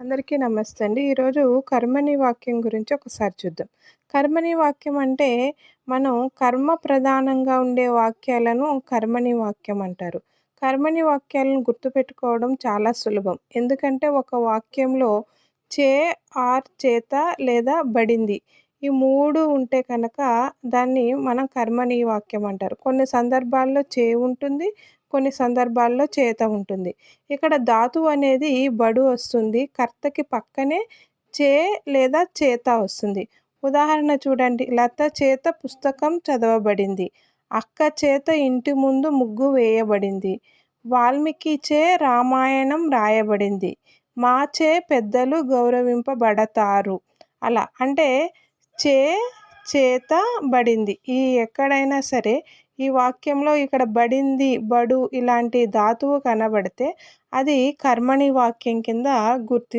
అందరికీ నమస్తే అండి. ఈరోజు కర్మణి వాక్యం గురించి ఒకసారి చూద్దాం. కర్మణి వాక్యం అంటే మనం కర్మ ప్రధానంగా ఉండే వాక్యాలను కర్మణి వాక్యం అంటారు. కర్మణి వాక్యాలను గుర్తుపెట్టుకోవడం చాలా సులభం. ఎందుకంటే ఒక వాక్యంలో చే, ఆర్ చేత లేదా బడింది ఈ మూడు ఉంటే కనుక దాన్ని మనం కర్మణి వాక్యం అంటారు. కొన్ని సందర్భాల్లో చే ఉంటుంది. కొన్ని సందర్భాల్లో చేత ఉంటుంది. ఇక్కడ ధాతు అనేది బడు వస్తుంది. కర్తకి పక్కనే చే లేదా చేత వస్తుంది. ఉదాహరణ చూడండి లత చేత పుస్తకం చదవబడింది. అక్క చేత ఇంటి ముందు ముగ్గు వేయబడింది. వాల్మీకి చే రామాయణం రాయబడింది. మా చే పెద్దలు గౌరవింపబడతారు. అలా అంటే చే చేత బడింది ఈ ఎక్కడైనా సరే ఈ వాక్యంలో ఇక్కడ బడింది బడు ఇలాంటి ధాతువు కనబడితే అది కర్మణి వాక్యం కింద గుర్తి